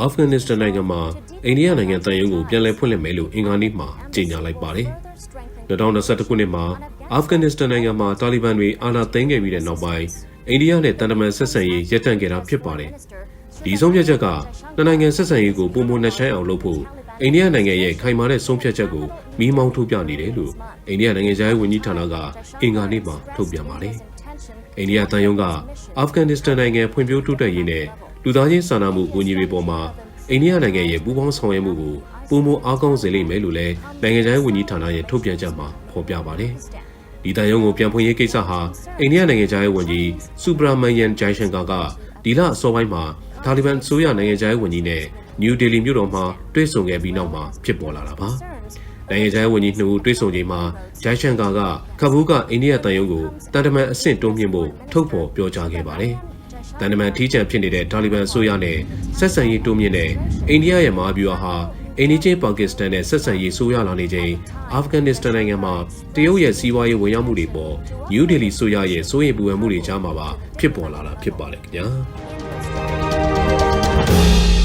အာဖဂန်နစ္စတန်နိုင်ငံမှာအိန္ဒိယနိုင်ငံတန်ရုံးကိုပြန်လည်ဖွင့်လှစ်မယ်လို့အင်္ဂါနေ့မှာကြေညာလိုက်ပါတယ်။2021ခုနှစ်မှာအာဖဂန်နစ္စတန်နိုင်ငံမှာတာလီဘန်တွေအာဏာသိမ်းခဲ့ပြီးတဲ့နောက်ပိုင်းအိန္ဒိယနဲ့တန်တမန်ဆက်ဆံရေးရပ်တန့်ခဲ့တာဖြစ်ပါတယ်။ဒီဆုံးဖြတ်ချက်ကနှစ်နိုင်ငံဆက်ဆံရေးကိုပုံမနှဆိုင်အောင်လုပ်ဖို့အိန္ဒိယနိုင်ငံရဲ့ခိုင်မာတဲ့ဆုံးဖြတ်ချက်ကိုမိမောင်းထုတ်ပြနေတယ်လို့အိန္ဒိယနိုင်ငံရဲ့ဝန်ကြီးဌာနကအင်္ဂါနေ့မှာထုတ်ပြန်ပါတယ်။ အိန္ဒိယတန်ယုံကအာဖဂန်နစ္စတန်နိုင်ငံဖွံ့ဖြိုးတိုးတက်ရေးနဲ့လူသားချင်းစာနာမှုဝန်ကြီးတွေပေါ်မှာအိန္ဒိယနိုင်ငံရဲ့ပူးပေါင်းဆောင်ရွက်မှုကိုပုံမအားကောင်းစေလိမ့်မယ်လို့လည်းနိုင်ငံခြားရေးဝန်ကြီးဌာနရဲ့ထုတ်ပြန်ချက်မှာဖော်ပြပါတယ်။ဒီတန်ယုံကိုပြန်ဖွင့်ရေးကိစ္စဟာအိန္ဒိယနိုင်ငံခြားရေးဝန်ကြီးစူဘရာမန်ယန်ဂျိုင်ရှန်ကာကဒီလအစောပိုင်းမှာတာလီဘန်အစိုးရနိုင်ငံခြားရေးဝန်ကြီးနဲ့နယူးဒေလီမြို့တော်မှာတွေ့ဆုံခဲ့ပြီးနောက်မှာဖြစ်ပေါ်လာတာပါ။ နိုင်ငံခြားရေးဝန်ကြီးနှုတ်တွေ့ဆုံချိန်မှာဂျိုင်ရှန်ကာကကဘူးကအိန္ဒိယတန်ယုံကိုတန်တမန်အဆင့်တွန်းမြင့်ဖို့ထုတ်ဖော်ပြောကြားခဲ့ပါတယ်။တန်တမန်ထီးချန်ဖြစ်နေတဲ့တာလီဘန်အစိုးရနဲ့ဆက်ဆံရေးတိုးမြင့်တဲ့အိန္ဒိယရဲ့မဟာဗျူဟာဟာအိန္ဒိချင်းပါကစ္စတန်နဲ့ဆက်ဆံရေးဆိုးရလာနေချိန်အာဖဂန်နစ္စတန်နိုင်ငံမှာတရုတ်ရဲ့စီးပွားရေးဝင်ရောက်မှုတွေပေါ်နယူးဒေလီဆိုရရဲ့စိုးရိမ်ပူပန်မှုတွေကြားမှာပါဖြစ်ပေါ်လာတာဖြစ်ပါတယ်ခင်ဗျာ။